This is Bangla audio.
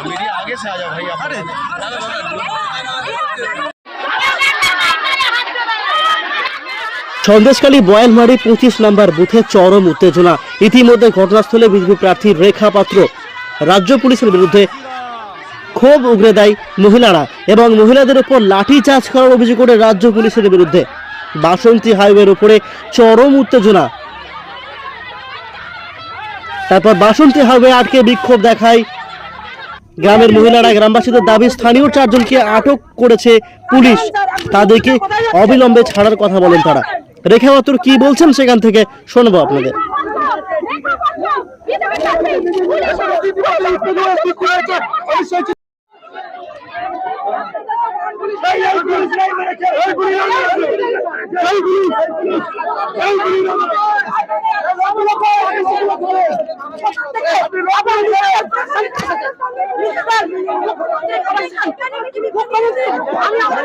मेरी आगे से आ जाओ भाई आप अरे সন্দেশকালী বয়ালমারি পঁচিশ নম্বর বুথে চরম উত্তেজনা ইতিমধ্যে ঘটনাস্থলে বিজেপি প্রার্থী রেখা পাত্র রাজ্য পুলিশের বিরুদ্ধে ক্ষোভ উগরে দেয় মহিলারা এবং মহিলাদের উপর লাঠি চার্জ করার অভিযোগ করে রাজ্য পুলিশের বিরুদ্ধে বাসন্তী হাইওয়ের উপরে চরম উত্তেজনা তারপর বাসন্তী হাইওয়ে আটকে বিক্ষোভ দেখায় গ্রামের মহিলারা গ্রামবাসীদের দাবি স্থানীয় চারজনকে আটক করেছে পুলিশ তাদেরকে অবিলম্বে ছাড়ার কথা বলেন তারা রেখা কি বলছেন সেখান থেকে শোনবো আপনাদের আমি